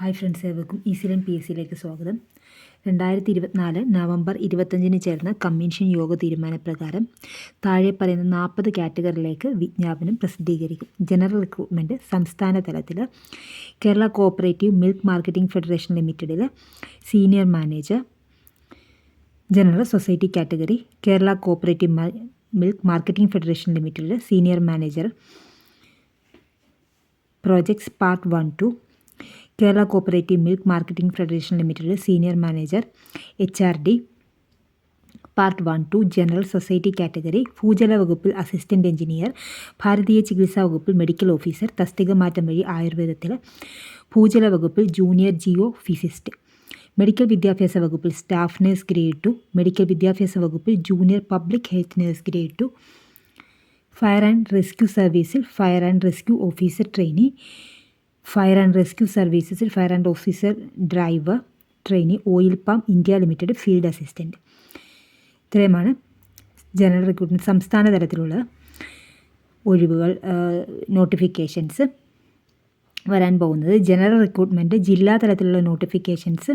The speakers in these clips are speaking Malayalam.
ഹായ് ഫ്രണ്ട്സ് ഏവർക്കും ഈസിലൻ പി എസ് സിയിലേക്ക് സ്വാഗതം. രണ്ടായിരത്തി ഇരുപത്തിനാല് നവംബർ ഇരുപത്തഞ്ചിന് ചേർന്ന കമ്മീഷൻ യോഗ തീരുമാനപ്രകാരം താഴെ പറയുന്ന നാൽപ്പത് കാറ്റഗറിയിലേക്ക് വിജ്ഞാപനം പ്രസിദ്ധീകരിക്കും. ജനറൽ റിക്രൂട്ട്മെന്റ് സംസ്ഥാന തലത്തിൽ Kerala cooperative milk marketing federation ലിമിറ്റഡിൽ senior manager general society category Kerala cooperative milk marketing federation ലിമിറ്റഡിൽ senior manager projects part one two Kerala cooperative milk marketing federation limited senior manager H R D part one two general society category ഭൂജല വകുപ്പിൽ അസിസ്റ്റന്റ് എഞ്ചിനീയർ ഭാരതീയ ചികിത്സാ വകുപ്പിൽ മെഡിക്കൽ ഓഫീസർ തസ്തിക മാറ്റം വഴി ആയുർവേദത്തിൽ ഭൂജല വകുപ്പിൽ ജൂനിയർ ജിയോ ഫിസിസ്റ്റ് മെഡിക്കൽ വിദ്യാഭ്യാസ വകുപ്പിൽ staff nurse grade two medical വിദ്യാഭ്യാസ വകുപ്പിൽ junior public health nurse grade two fire and rescue സർവീസിൽ fire and rescue officer trainee fire and rescue സർവീസസിൽ fire and officer driver trainee oil palm India limited field assistant ഇത്രയുമാണ് ജനറൽ റിക്രൂട്ട്മെന്റ് സംസ്ഥാന തലത്തിലുള്ള ഒഴിവുകൾ നോട്ടിഫിക്കേഷൻസ് വരാൻ പോകുന്നത്. ജനറൽ റിക്രൂട്ട്മെന്റ് ജില്ലാ തലത്തിലുള്ള നോട്ടിഫിക്കേഷൻസ്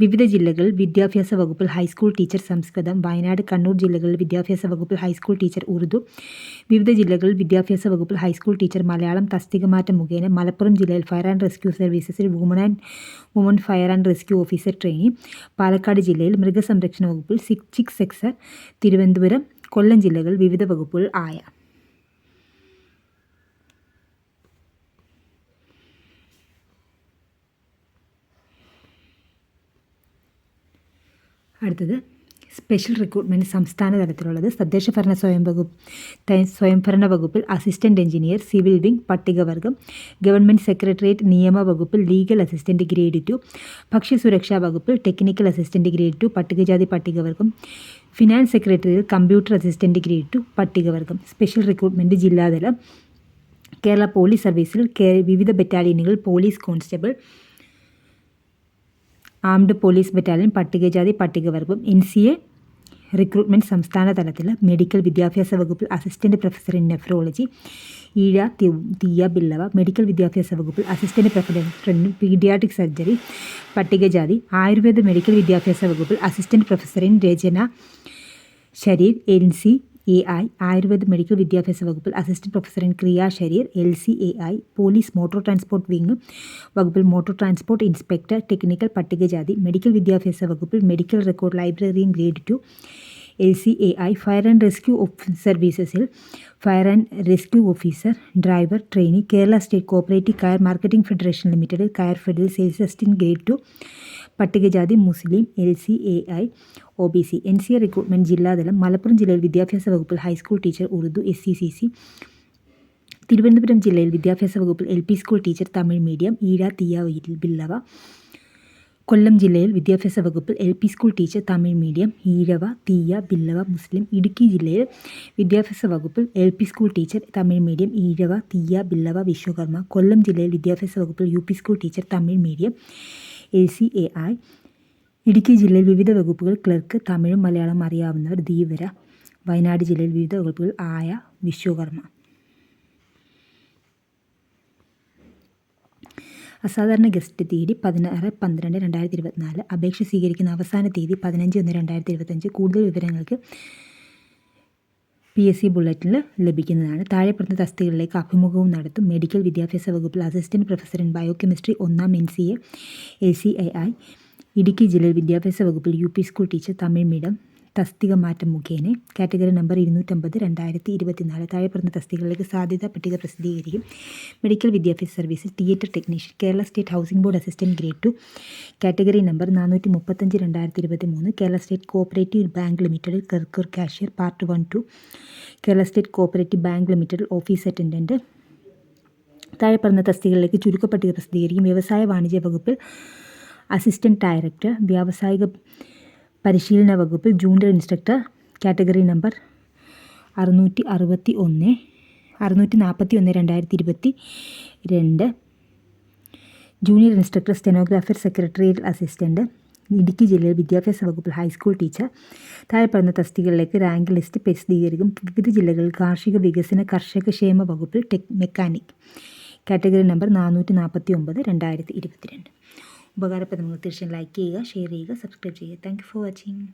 വിവിധ ജില്ലകളിൽ വിദ്യാഭ്യാസ വകുപ്പിൽ high school teacher Sanskrit Wayanad Kannur ജില്ലകളിൽ വിദ്യാഭ്യാസ വകുപ്പിൽ ഹൈസ്കൂൾ ടീച്ചർ ഉറുദു വിവിധ ജില്ലകളിൽ വിദ്യാഭ്യാസ വകുപ്പിൽ ഹൈസ്കൂൾ ടീച്ചർ മലയാളം തസ്തിക മാറ്റം മുഖേന മലപ്പുറം ജില്ലയിൽ fire and rescue സർവീസസിൽ woman and woman fire and rescue officer trainee Palakkad ജില്ലയിൽ മൃഗസംരക്ഷണ വകുപ്പിൽ സിക് ചിക് സെക്സർ തിരുവനന്തപുരം കൊല്ലം ജില്ലകൾ വിവിധ വകുപ്പുകൾ ആയ അടുത്തത്. സ്പെഷ്യൽ റിക്രൂട്ട്മെന്റ് സംസ്ഥാന തലത്തിലുള്ളത് തദ്ദേശ ഭരണ സ്വയം വകുപ്പ് സ്വയംഭരണ വകുപ്പിൽ അസിസ്റ്റന്റ് എഞ്ചിനീയർ സിവിൽ വിംഗ് പട്ടികവർഗം ഗവൺമെന്റ് സെക്രട്ടേറിയറ്റ് നിയമ വകുപ്പിൽ ലീഗൽ അസിസ്റ്റന്റ് ഗ്രേഡ് ടു ഭക്ഷ്യസുരക്ഷാ വകുപ്പിൽ ടെക്നിക്കൽ അസിസ്റ്റന്റ് ഗ്രേഡ് ടു പട്ടികജാതി പട്ടികവർഗം ഫിനാൻസ് സെക്രട്ടറിയിൽ കമ്പ്യൂട്ടർ അസിസ്റ്റന്റ് ഗ്രേഡ് ടു പട്ടികവർഗം. സ്പെഷ്യൽ റിക്രൂട്ട്മെന്റ് ജില്ലാതലം കേരള പോലീസ് സർവീസിൽ വിവിധ ബറ്റാലിയനുകൾ police constable armed police battalion പട്ടികജാതി പട്ടികവർഗം എൻ സി എ റിക്രൂട്ട്മെന്റ് സംസ്ഥാന തലത്തിൽ മെഡിക്കൽ വിദ്യാഭ്യാസ വകുപ്പിൽ അസിസ്റ്റന്റ് പ്രൊഫസർ ഇൻ നെഫ്രോളജി ഈഴ തീയ ബില്ലവ മെഡിക്കൽ വിദ്യാഭ്യാസ വകുപ്പിൽ assistant professor in paediatric surgery പട്ടികജാതി ആയുർവേദ മെഡിക്കൽ വിദ്യാഭ്യാസ വകുപ്പിൽ assistant professor in Rachana ശരീർ N C A I Ayurveda medical വിദ്യാഭ്യാസ വകുപ്പിൽ assistant professor in Kriya Sharir L C A I police motor transport wing വകുപ്പിൽ മോട്ടോർ ട്രാൻസ്പോർട്ട് ഇൻസ്പെക്ടർ ടെക്നിക്കൽ പട്ടികജാതി മെഡിക്കൽ വിദ്യാഭ്യാസ വകുപ്പിൽ medical record librarian grade two L C A I fire and rescue സർവീസസിൽ fire and rescue officer driver trainee Kerala state cooperative coir marketing federation limited coir federal sales assistant grade two പട്ടികജാതി Muslim L C A I O B C N C A recruitment ജില്ലാതലം Malappuram ജില്ലയിൽ വിദ്യാഭ്യാസ വകുപ്പിൽ high school teacher Urdu S C C C Thiruvananthapuram ജില്ലയിൽ വിദ്യാഭ്യാസ വകുപ്പിൽ L P school teacher Tamil medium ഈഴ തീയാവിൽ ബില്ലവ കൊല്ലം ജില്ലയിൽ വിദ്യാഭ്യാസ വകുപ്പിൽ L P school teacher Tamil medium Ezhava Thiyya Billava Muslim Idukki ജില്ലയിൽ വിദ്യാഭ്യാസ വകുപ്പിൽ L P school teacher Tamil medium Ezhava Thiyya Billava Vishwakarma Kollam ജില്ലയിൽ വിദ്യാഭ്യാസ വകുപ്പിൽ U P school teacher Tamil medium A C A I Idukki ജില്ലയിൽ വിവിധ വകുപ്പുകൾ ക്ലർക്ക് തമിഴും മലയാളം അറിയാവുന്നവർ ധീവര. വയനാട് ജില്ലയിൽ വിവിധ വകുപ്പുകൾ ആയ വിശ്വകർമ്മ. അസാധാരണ ഗസ്റ്റ് തീയതി പതിനാറ് പന്ത്രണ്ട് രണ്ടായിരത്തി ഇരുപത്തിനാല്. അപേക്ഷ സ്വീകരിക്കുന്ന അവസാന തീയതി പതിനഞ്ച് ഒന്ന് രണ്ടായിരത്തി ഇരുപത്തഞ്ച് കൂടുതൽ വിവരങ്ങൾക്ക് പി എസ് സി ബുള്ളറ്റിൽ ലഭിക്കുന്നതാണ്. താഴെപ്പറഞ്ഞ തസ്തികളിലേക്ക് അഭിമുഖവും നടത്തും. മെഡിക്കൽ വിദ്യാഭ്യാസ വകുപ്പിൽ അസിസ്റ്റന്റ് പ്രൊഫസർ ഇൻ ബയോകെമിസ്ട്രി ഒന്നാം N C A A C I I Idukki ജില്ലയിൽ വിദ്യാഭ്യാസ വകുപ്പിൽ U P school teacher Tamil medium തസ്തിക മാറ്റം മുഖേന കാറ്റഗറി നമ്പർ ഇരുന്നൂറ്റമ്പത് രണ്ടായിരത്തി ഇരുപത്തിനാല് താഴെ പറഞ്ഞ തസ്തികകളിലേക്ക് സാധ്യതാ പട്ടിക പ്രസിദ്ധീകരിക്കും. മെഡിക്കൽ വിദ്യാഭ്യാസ സർവീസിൽ theatre technician Kerala state housing board assistant grade two. Category number നാനൂറ്റി മുപ്പത്തഞ്ച് രണ്ടായിരത്തി ഇരുപത്തി മൂന്ന് കേരള സ്റ്റേറ്റ് കോഓപ്പറേറ്റീവ് ബാങ്ക് ലിമിറ്റഡിൽ കർക്കൂർ cashier part one two. Kerala state cooperative bank ലിമിറ്റഡിൽ ഓഫീസ് അറ്റൻഡന്റ് താഴെ പറഞ്ഞ തസ്തികകളിലേക്ക് ചുരുക്കപ്പട്ടിക പ്രസിദ്ധീകരിക്കും. വ്യവസായ വാണിജ്യ വകുപ്പിൽ അസിസ്റ്റന്റ് ഡയറക്ടർ വ്യാവസായിക പരിശീലന വകുപ്പിൽ ജൂനിയർ ഇൻസ്ട്രക്ടർ കാറ്റഗറി നമ്പർ അറുന്നൂറ്റി അറുപത്തി ഒന്ന് അറുന്നൂറ്റി നാൽപ്പത്തി ഒന്ന് രണ്ടായിരത്തി ഇരുപത്തി രണ്ട് junior instructor stenographer secretariat assistant Idukki ജില്ലയിൽ വിദ്യാഭ്യാസ വകുപ്പിൽ ഹൈസ്കൂൾ ടീച്ചർ താഴെ പറഞ്ഞ തസ്തികകളിലേക്ക് റാങ്ക് ലിസ്റ്റ് പ്രസിദ്ധീകരിക്കും വിവിധ ജില്ലകളിൽ കാർഷിക വികസന കർഷക ക്ഷേമ വകുപ്പിൽ ടെക് മെക്കാനിക് കാറ്റഗറി നമ്പർ നാനൂറ്റി നാൽപ്പത്തി ഒമ്പത് രണ്ടായിരത്തി ഇരുപത്തിരണ്ട് ഉപകാരപ്രദമെങ്കിൽ തീർച്ചയായും ലൈക്ക് ചെയ്യുക ഷെയർ ചെയ്യുക സബ്സ്ക്രൈബ് ചെയ്യുക. Thank you for watching